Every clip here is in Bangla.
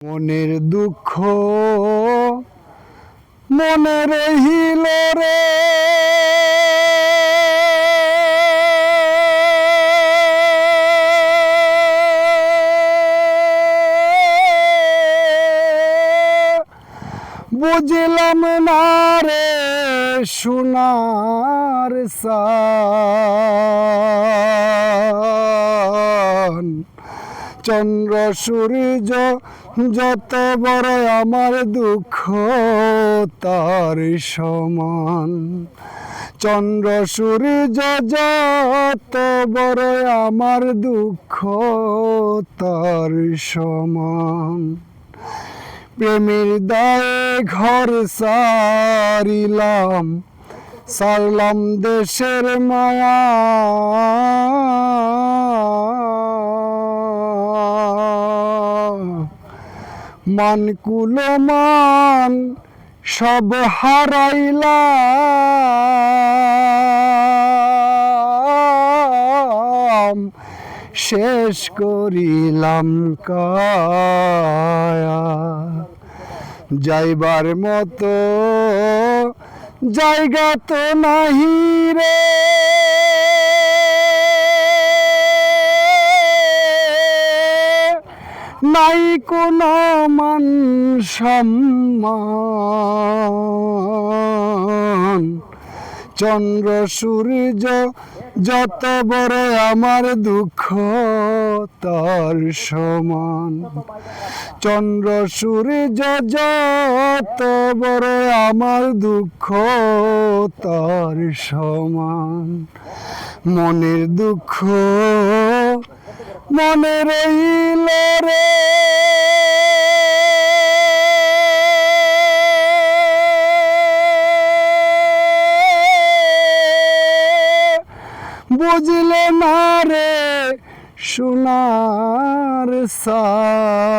মনের দুঃখ মনে রহিল রে। বুঝলাম না রে সোনার সান চন্দ্র সূর্য যত বড় আমার দুঃখ, তার সমান। চন্দ্র সূর্য যত বড় আমার দুঃখ, তার সমান। প্রেমের দায়ে ঘর সারিলাম, সারলাম দেশের মায়া। মান কুলমান সব হারাইলাম শেষ করিলাম কায়া। যাইবার মতো জায়গা তো নাহি রে। নাই কোনো মান সম্মান। চন্দ্র, সূর্য যত বড় আমার দুঃখ, তার সমান। চন্দ্র, সূর্য যত বড় আমার দুঃখ, তার সমান। মনের দুঃখ মনে রইল রে। বুঝলে না রে সোনার সান।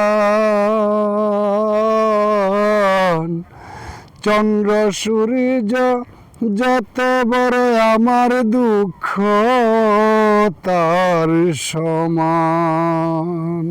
চন্দ্র সূর্য যত বড় আমার দুঃখ। তার সমান।